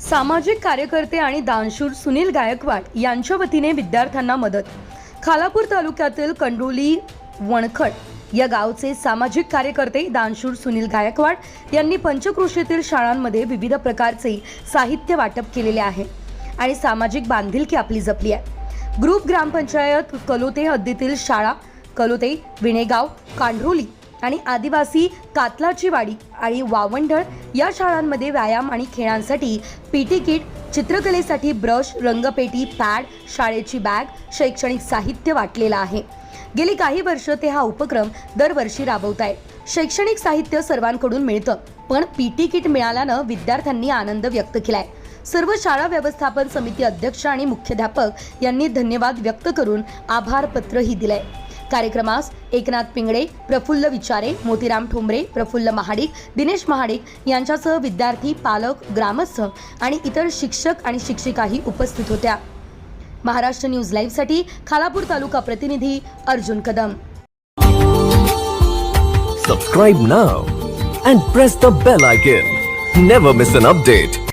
सामाजिक कार्यकर्ते आणि दानशूर सुनील गायकवाड यांच्या वतीने विद्यार्थ्यांना मदत. खालापूर तालुक्यातील कंडोली वणखट या गावचे सामाजिक कार्यकर्ते दानशूर सुनील गायकवाड यांनी पंचकृषीतील शाळांमध्ये विविध प्रकारचे साहित्य वाटप केलेले आहे आणि सामाजिक बांधिलकी आपली जपली आहे. ग्रुप ग्रामपंचायत कलोते हद्दीतील शाळा कलोते विणेगाव कांढरोली आणि आदिवासी कातलाची वाडी आणि वावंढळ या शाळांमध्ये व्यायाम आणि खेळांसाठी पीटी किट चित्रकलेसाठी ब्रश रंगपेटी पॅड शाळेची बॅग शैक्षणिक साहित्य वाटलेलं आहे. गेली काही वर्ष ते हा उपक्रम दरवर्षी राबवत शैक्षणिक साहित्य सर्वांकडून मिळतं पण पीटी किट मिळाल्यानं विद्यार्थ्यांनी आनंद व्यक्त केलाय. सर्व शाळा व्यवस्थापन समिती अध्यक्ष आणि मुख्याध्यापक यांनी धन्यवाद व्यक्त करून आभारपत्रही दिलंय. कार्यक्रमास एकनाथ पिंगळे प्रफुल्ल विचारे मोतीराम ठोंबरे प्रफुल्ल महाडिक दिनेश महाडिक यांच्यासह विद्यार्थी पालक ग्रामस्थ आणि इतर शिक्षक आणि शिक्षिकाही उपस्थित होत्या. महाराष्ट्र न्यूज लाईव्हसाठी खालापूर तालुका प्रतिनिधी Arjun Kadam. Subscribe now and press the bell icon never miss an update